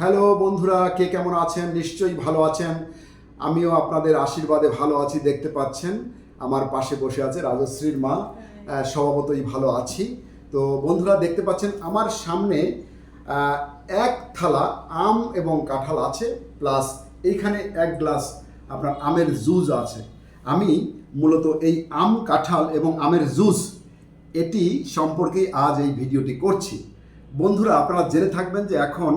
Hello বন্ধুরা, কে কেমন আছেন? নিশ্চয়ই ভালো আছেন। আমিও আপনাদের আশীর্বাদে ভালো আছি, দেখতে পাচ্ছেন। আমার পাশে বসে আছে রাজশ্রীর মা স্বভাবতই ভালো আছি। তো বন্ধুরা, দেখতে পাচ্ছেন আমার সামনে এক থালা আম এবং কাঁঠাল আছে, প্লাস এইখানে এক গ্লাস আপনার আমের জুস আছে। আমি মূলত এই আম, কাঁঠাল এবং আমের জুস এটি সম্পর্কে আজ এই ভিডিওটি করছি। বন্ধুরা, আপনারা জেনে থাকবেন যে এখন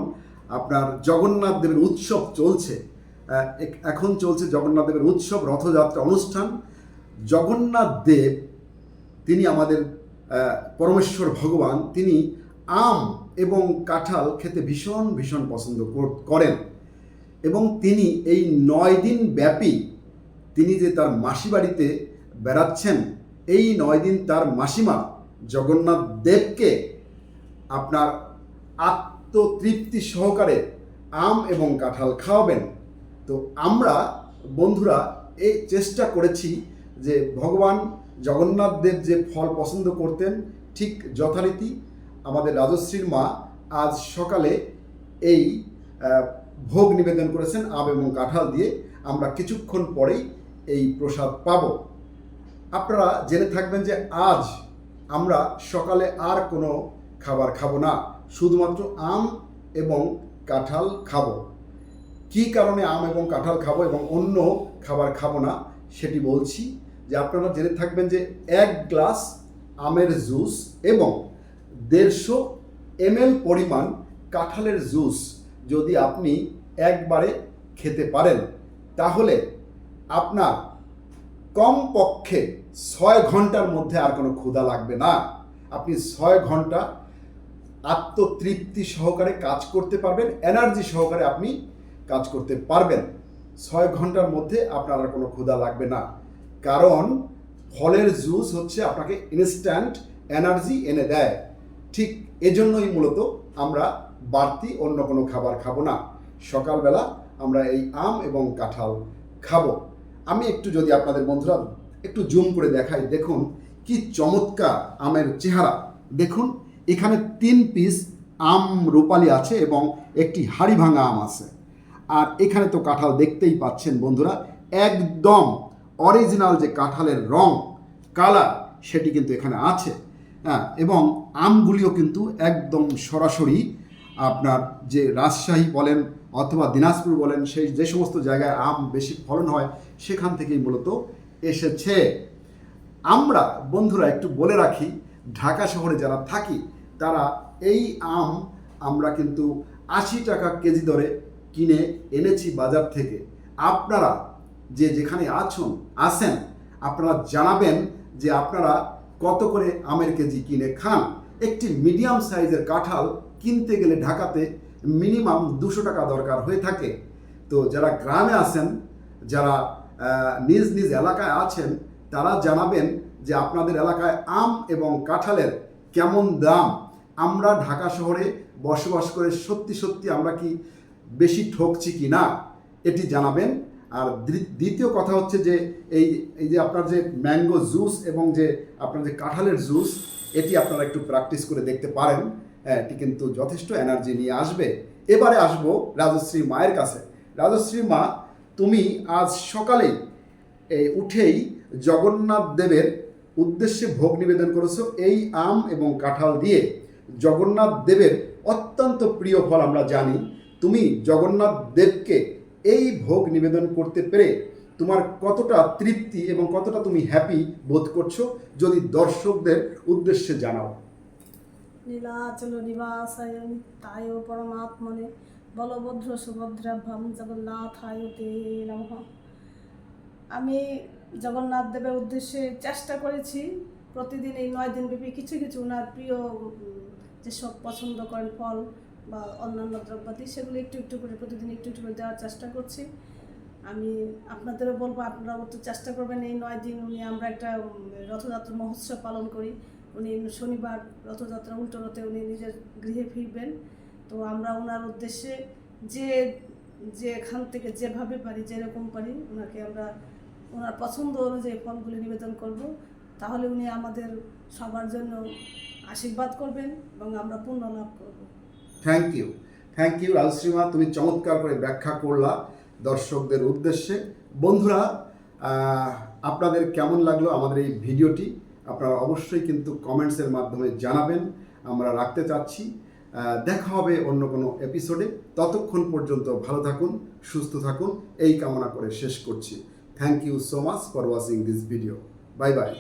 আপনার জগন্নাথ দেবের উৎসব চলছে। এখন চলছে জগন্নাথ দেবের উৎসব, রথযাত্রা অনুষ্ঠান। জগন্নাথ দেব, তিনি আমাদের পরমেশ্বর ভগবান, তিনি আম এবং কাঁঠাল খেতে ভীষণ ভীষণ পছন্দ করেন। এবং তিনি এই নয় দিন ব্যাপী তিনি যে তার মাসি বাড়িতে বেড়াচ্ছেন, এই নয় দিন তার মাসিমা জগন্নাথ দেবকে আপনার আত্মতৃপ্তি সহকারে আম এবং কাঁঠাল খাওয়াবেন। তো আমরা বন্ধুরা এই চেষ্টা করেছি যে ভগবান জগন্নাথ দেব যে ফল পছন্দ করতেন, ঠিক যথারীতি আমাদের রাজশ্রীর মা আজ সকালে এই ভোগ নিবেদন করেছেন আম এবং কাঁঠাল দিয়ে। আমরা কিছুক্ষণ পরেই এই প্রসাদ পাব। আপনারা জেনে থাকবেন যে আজ আমরা সকালে আর কোনো খাবার খাব না। শুধুমাত্র আম এবং কাঁঠাল খাব। কী কারণে আম এবং কাঁঠাল খাব এবং অন্য খাবার খাব না, সেটি বলছি যে আপনারা জেনে থাকবেন যে এক গ্লাস আমের জুস এবং দেড়শো এমএল পরিমাণ কাঁঠালের জুস যদি আপনি একবারে খেতে পারেন, তাহলে আপনার কমপক্ষে ছয় ঘণ্টার মধ্যে আর কোনো ক্ষুধা লাগবে না। আপনি ছয় ঘণ্টা আত্মতৃপ্তি সহকারে কাজ করতে পারবেন এনার্জি সহকারে আপনি কাজ করতে পারবেন। ছয় ঘণ্টার মধ্যে আপনার আর কোনো ক্ষুধা লাগবে না। কারণ ফলের জুস হচ্ছে আপনাকে ইনস্ট্যান্ট এনার্জি এনে দেয়। ঠিক এজন্যই মূলত আমরা বাড়তি অন্য কোনো খাবার খাব না। সকালবেলা আমরা এই আম এবং কাঁঠাল খাব। আমি একটু যদি আপনাদের বন্ধুরা একটু জুম করে দেখাই, দেখুন কি চমৎকার আমের চেহারা। দেখুন এখানে তিন পিস আম রূপালি আছে এবং একটি হাড়ি ভাঙা আম আছে। আর এখানে তো কাঁঠাল দেখতেই পাচ্ছেন বন্ধুরা, একদম অরিজিনাল যে কাঁঠালের রং কালার সেটি কিন্তু এখানে আছে। হ্যাঁ এবং আমগুলিও কিন্তু একদম সরাসরি আপনার যে রাজশাহী বলেন অথবা দিনাজপুর বলেন, সেই যে সমস্ত জায়গায় আম বেশি ফলন হয়, সেখান থেকেই মূলত এসেছে। আমরা বন্ধুরা একটু বলে রাখি, ঢাকা শহরে যারা থাকি তারা এই আম আমরা কিন্তু আশি টাকা কেজি দরে কিনে এনেছি বাজার থেকে। আপনারা যে যেখানে আছেন আসেন আপনারা জানাবেন যে আপনারা কত করে আমের কেজি কিনে খান। একটি মিডিয়াম সাইজের কাঁঠাল কিনতে গেলে ঢাকাতে মিনিমাম দুশো টাকা দরকার হয়ে থাকে। তো যারা গ্রামে আছেন, যারা নিজ নিজ এলাকায় আছেন, তারা জানাবেন যে আপনাদের এলাকায় আম এবং কাঁঠালের কেমন দাম। আমরা ঢাকা শহরে বসবাস করে সত্যি সত্যি আমরা কি বেশি ঠকছি কি না এটি জানাবেন। আর দ্বিতীয় কথা হচ্ছে যে এই এই যে আপনার যে ম্যাঙ্গো জুস এবং যে আপনার যে কাঁঠালের জুস এটি আপনারা একটু প্র্যাকটিস করে দেখতে পারেন। হ্যাঁ, এটি কিন্তু যথেষ্ট এনার্জি নিয়ে আসবে। এবারে আসব রাজশ্রী মায়ের কাছে। রাজশ্রী মা তুমি আজ সকালেই এই উঠেই জগন্নাথ দেবের উদ্দেশ্যে ভোগ নিবেদন করেছ এই আম এবং কাঁঠাল দিয়ে। জগন্নাথ দেবের অত্যন্ত প্রিয় ফল আমরা জানি। তুমি জগন্নাথ দেবকে এই ভোগ নিবেদন করতে পেরে তোমার কতটা তৃপ্তি এবং কতটা তুমি হ্যাপি বোধ করছ, যদি দর্শকদের উদ্দেশ্যে জানাও। লীলাচল নিবাসায় নিত্যায় পরমাত্মনে বলভদ্র সুভদ্রাভ্যাম জগন্নাথায় তে নমঃ। আমি জগন্নাথ দেবের উদ্দেশ্যে চেষ্টা করেছি প্রতিদিন এই নয় দিন ব্যাপী কিছু কিছু ওনার প্রিয় যেসব পছন্দ করেন ফল বা অন্যান্য দ্রব্যাদি, সেগুলো একটু একটু করে প্রতিদিন একটু একটু করে দেওয়ার চেষ্টা করছি। আমি আপনাদেরও বলব, আপনারাও একটু চেষ্টা করবেন এই নয় দিন উনি আমরা একটা রথযাত্রা মহোৎসব পালন করি। উনি শনিবার রথযাত্রা উল্টো রথে উনি নিজের গৃহে ফিরবেন। তো আমরা ওনার উদ্দেশ্যে যে যে এখান থেকে যেভাবে পারি, যেরকম পারি, ওনাকে আমরা, ওনার পছন্দ অনুযায়ী ফলগুলি নিবেদন করব। তাহলে উনি আমাদের সবার জন্য আশীর্বাদ করবেন এবং আমরা পূর্ণ লাভ করব। থ্যাংক ইউ থ্যাংক ইউ রাজশ্রীমা তুমি চমৎকার করে ব্যাখ্যা করলা দর্শকদের উদ্দেশ্যে। বন্ধুরা আপনাদের কেমন লাগল আমাদের এই ভিডিওটি? আপনারা অবশ্যই কিন্তু কমেন্টসের মাধ্যমে জানাবেন। আমরা রাখতে চাচ্ছি। দেখা হবে অন্য কোনো এপিসোডে ততক্ষণ পর্যন্ত ভালো থাকুন, সুস্থ থাকুন। এই কামনা করে শেষ করছি। Thank you so much for watching this video bye bye